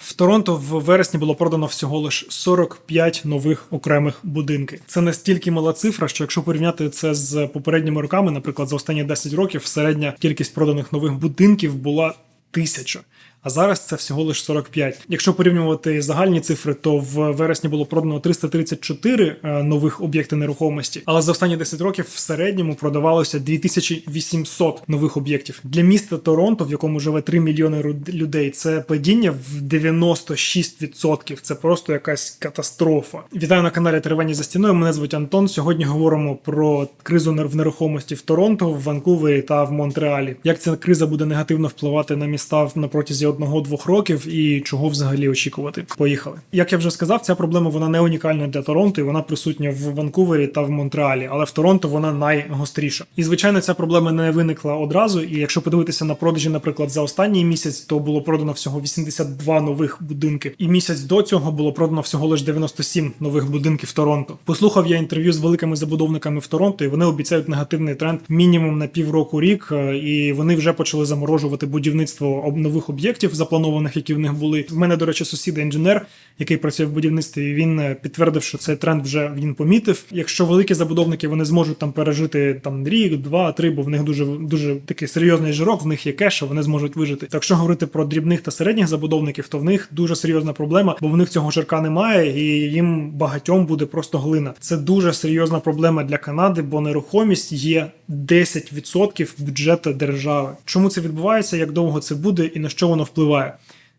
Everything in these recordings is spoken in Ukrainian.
В Торонто в вересні було продано всього лиш 45 нових окремих будинків. Це настільки мала цифра, що якщо порівняти це з попередніми роками, наприклад, за останні 10 років середня кількість проданих нових будинків була тисяча. А зараз це всього лиш 45. Якщо порівнювати загальні цифри, то в вересні було продано 334 е, нових об'єкти нерухомості, але за останні 10 років в середньому продавалося 2800 нових об'єктів. Для міста Торонто, в якому живе 3 мільйони людей, це падіння в 96%. Це просто якась катастрофа. Вітаю на каналі Теревені за стіною. Мене звуть Антон. Сьогодні говоримо про кризу в нерухомості в Торонто, в Ванкувері та в Монреалі. Як ця криза буде негативно впливати на міста на протязі одного-двох років і чого взагалі очікувати? Поїхали. Як я вже сказав, ця проблема вона не унікальна для Торонто, і вона присутня в Ванкувері та в Монреалі, але в Торонто вона найгостріша. І звичайно, ця проблема не виникла одразу. І якщо подивитися на продажі, наприклад, за останній місяць, то було продано всього 82 нових будинки. І місяць до цього було продано всього лише 97 нових будинків Торонто. Послухав я інтерв'ю з великими забудовниками в Торонто, і вони обіцяють негативний тренд мінімум на півроку рік. е, І вони вже почали заморожувати будівництво нових об'єктів, запланованих, які в них були. В мене, до речі, сусід інженер, який працює в будівництві. Він е, підтвердив, що цей тренд вже він помітив. Якщо великі забудовники вони зможуть там пережити там рік, два, три, бо в них дуже дуже такий серйозний жирок, в них є кеш, вони зможуть вижити. Так якщо говорити про дрібних та середніх забудовників, то в них дуже серйозна проблема, бо в них цього жирка немає, і їм багатьом буде просто глина. Це дуже серйозна проблема для Канади, бо нерухомість є 10% бюджету держави. Чому це відбувається? Як довго це буде і на що воно впливає?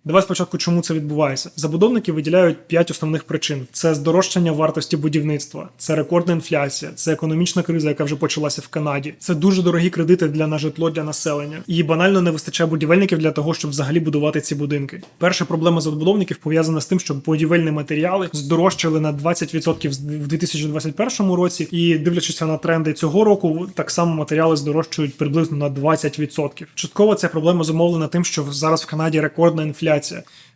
Давай спочатку, чому це відбувається. Забудовники виділяють п'ять основних причин: це здорожчання вартості будівництва, це рекордна інфляція, це економічна криза, яка вже почалася в Канаді. Це дуже дорогі кредити для на житло для населення. І банально не вистачає будівельників для того, щоб взагалі будувати ці будинки. Перша проблема забудовників пов'язана з тим, що будівельні матеріали здорожчали на 20% з- в 2021 році, і дивлячись на тренди цього року, так само матеріали здорожчують приблизно на 20%. Частково ця проблема зумовлена тим, що зараз в Канаді рекордна інфляція.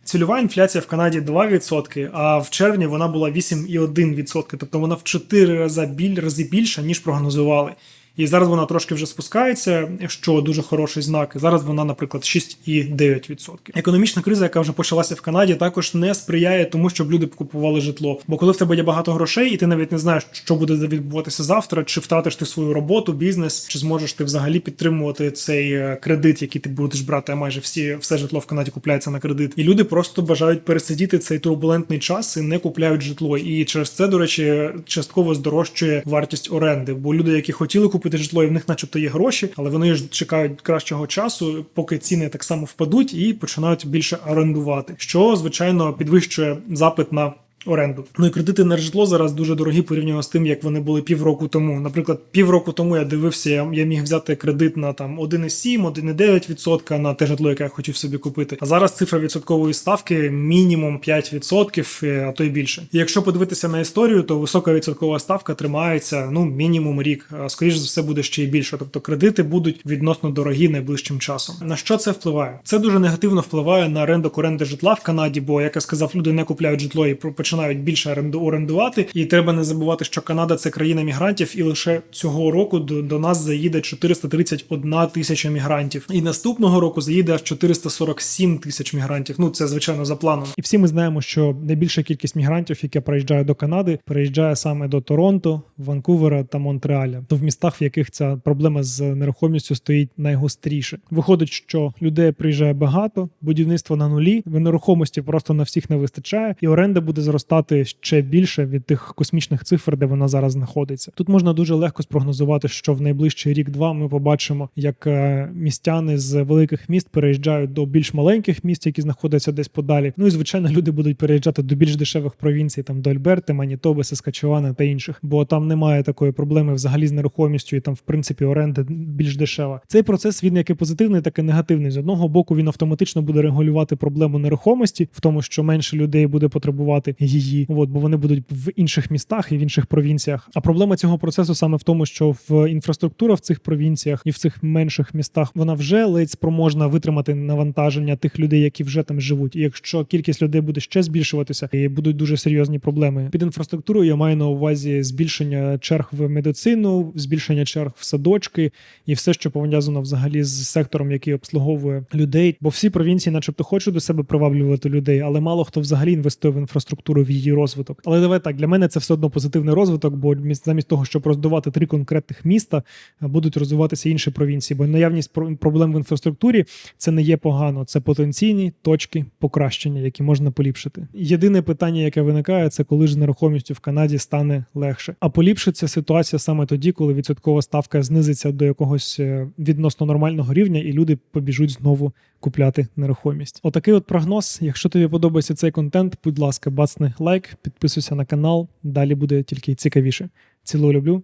Цільова інфляція в Канаді 2%, а в червні вона була 8,1%, тобто вона в 4 рази біль рази більша, ніж прогнозували. І зараз вона трошки вже спускається, що дуже хороший знак. Зараз вона, наприклад, 6,9%. Економічна криза, яка вже почалася в Канаді, також не сприяє тому, щоб люди купували житло. Бо коли в тебе є багато грошей, і ти навіть не знаєш, що буде відбуватися завтра, чи втратиш ти свою роботу, бізнес, чи зможеш ти взагалі підтримувати цей е, кредит, який ти будеш брати, а майже всі все житло в Канаді купляється на кредит. І люди просто бажають пересидіти цей турбулентний час і не купляють житло. І через це, до речі, частково здорожчує вартість оренди. Бо люди, які хотіли купити житло, і в них, начебто, є гроші, але вони ж чекають кращого часу, поки ціни так само впадуть і починають більше орендувати, що звичайно підвищує запит на. Оренду. Ну і кредити на житло зараз дуже дорогі порівняно з тим, як вони були півроку тому. Наприклад, півроку тому я дивився, я, я міг взяти кредит на там 1,7, 1,9% на те житло, яке я хотів собі купити. А зараз цифра відсоткової ставки мінімум 5%, е, а то й більше. І якщо подивитися на історію, то висока відсоткова ставка тримається ну мінімум рік. А скоріш за все буде ще й більше. Тобто кредити будуть відносно дорогі найближчим часом. На що це впливає? Це дуже негативно впливає на ринок оренди житла в Канаді, бо як я сказав, люди не купляють житло і починають більше орендувати. І треба не забувати, що Канада це країна мігрантів, і лише цього року до, до нас заїде 431 тисяча мігрантів. І наступного року заїде аж 447 тисяч мігрантів. Ну це звичайно за планом. І всі ми знаємо, що найбільша кількість мігрантів, яка приїжджає до Канади, приїжджає саме до Торонто, Ванкувера та Монреаля, то в містах, в яких ця проблема з нерухомістю стоїть найгостріше. Виходить, що людей приїжджає багато, будівництво на нулі, нерухомості просто на всіх не вистачає, і оренда буде зростати ще більше від тих космічних цифр, де вона зараз знаходиться. Тут можна дуже легко спрогнозувати, що в найближчий рік-два ми побачимо, як е, містяни з великих міст переїжджають до більш маленьких міст, які знаходяться десь подалі. Ну і звичайно, люди будуть переїжджати до більш дешевих провінцій, там до Альберти, Манітоби, Саскачевана та інших, бо там немає такої проблеми взагалі з нерухомістю, і там, в принципі, оренда більш дешева. Цей процес він як і позитивний, так і негативний. З одного боку він автоматично буде регулювати проблему нерухомості, в тому, що менше людей буде потребувати її, от, бо вони будуть в інших містах і в інших провінціях. А проблема цього процесу саме в тому, що в інфраструктура в цих провінціях і в цих менших містах вона вже ледь спроможна витримати навантаження тих людей, які вже там живуть. І якщо кількість людей буде ще збільшуватися, і будуть дуже серйозні проблеми. Під інфраструктурою я маю на увазі збільшення черг в медицину, збільшення черг в садочки і все, що пов'язано взагалі з сектором, який обслуговує людей. Бо всі провінції, начебто, хочуть до себе приваблювати людей, але мало хто взагалі інвестує в інфраструктуру в її розвиток. Але давай так для мене це все одно позитивний розвиток, бо замість того, щоб роздувати три конкретних міста, будуть розвиватися інші провінції. Бо наявність про- проблем в інфраструктурі це не є погано, це потенційні точки покращення, які можна поліпшити. Єдине питання, яке виникає, це коли ж нерухомістю в Канаді стане легше. А поліпшиться ситуація саме тоді, коли відсоткова ставка знизиться до якогось е, відносно нормального рівня, і люди побіжуть знову купляти нерухомість. Отакий от прогноз. Якщо тобі подобається цей контент, будь ласка, бацни лайк, підписуйся на канал. Далі буде тільки цікавіше. Цілую люблю.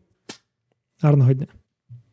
Гарного дня.